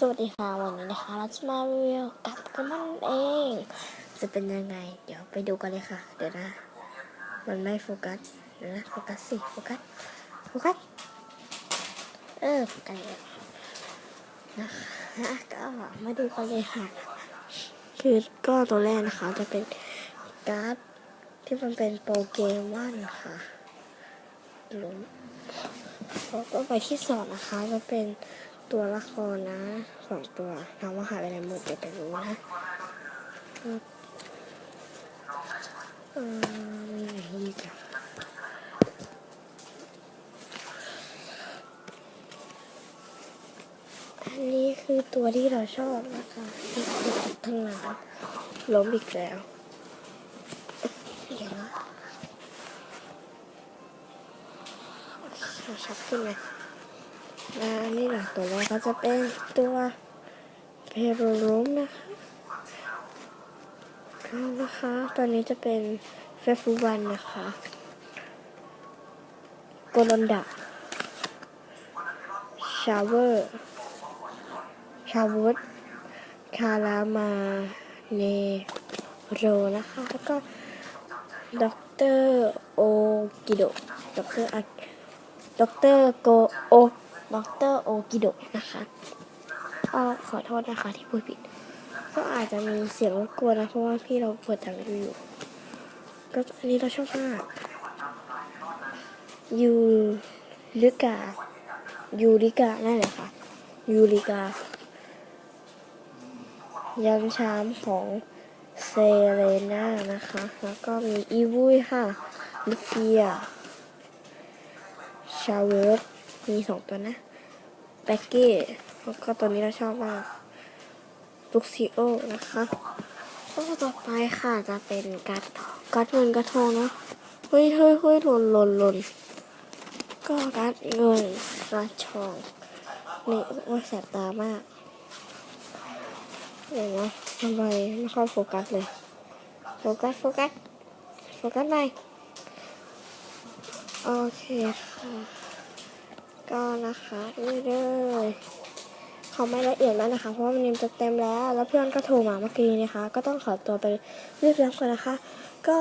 สวัสดีค่ะวันนี้นะคะเราจะมารีวิวกับกันนั่นเอง จะเป็นยังไง เดี๋ยวไปดูกันเลยค่ะ เดี๋ยวนะ มันไม่โฟกัสเดี๋ยวนะโฟกัสสิโฟกัสโฟกัสเออโฟกัสแล้วนะคะก็มาดูกันเลยค่ะ คือก็ตัวแรกนะคะจะเป็นการ์ดที่มันเป็นโปรเกมอนค่ะลุ้นแล้วก็ไปที่สองนะคะจะเป็น ตัวละครนะสองตัวถามว่าหายไปไหนหมดเดี๋ยวไปรู้นะเออมีไหนอีกอะอันนี้คือตัวที่เราชอบนะคะที่คือทั้งนั้นล้มอีกแล้วเดี๋ยวนะชักขึ้นไหม และนี่แหละตัวแรกก็จะเป็นตัวเพโรโรมนะคะนะคะตัวนี้จะเป็นเฟฟูวันนะคะโกลอนดาชาเวอร์ชาวุธคารามาเนโรนะคะ แล้วก็ด็อกเตอร์โอกิโดด็อกเตอร์อาดรโกโอ ดรโอกิโดะนะคะก็ขอโทษนะคะที่พูดผิด ก็อาจจะมีเสียงรบกวนนะเพราะว่าพี่เราเปิดทางดูอยู่ ก็อันนี้เราชอบมากยูริกายูริกานั่นแหละค่ะยูริกายันชามของเซเลน่านะคะ แล้วก็มีอีวุยค่ะลิเฟียชาเวิร์ มีสองตัวนะแบ็กกี้แล้วก็ตัวนี้เราชอบมากลุกซิโอนะคะก็ต่อไปค่ะจะเป็นการ์ดการ์ดเงินกระทองนะเฮ้ยเฮ้ยเฮ้ยหล่นหล่นหล่นก็การ์ดเงินกระทองนี่โอ้แสบตามากเดี๋ยวนะทำไมไม่เข้าโฟกัสเลยโฟกัสโฟกัสโฟกัสหน่อยโอเคค่ะ ก็นะคะนี่เลยเขาไม่ละเอียดมากนะคะ เพราะว่ามันเนมจะเต็มแล้ว แล้วเพื่อนก็โทรมาเมื่อกี้นะคะ ก็ต้องขอตัวไปเรียบร้องก่อนนะคะ ก็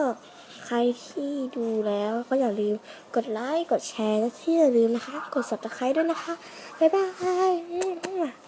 ใครที่ดูแล้วก็อย่าลืมกดไลค์ กดแชร์ และที่อย่าลืมนะคะ กด subscribe ด้วยนะคะ บ๊ายบาย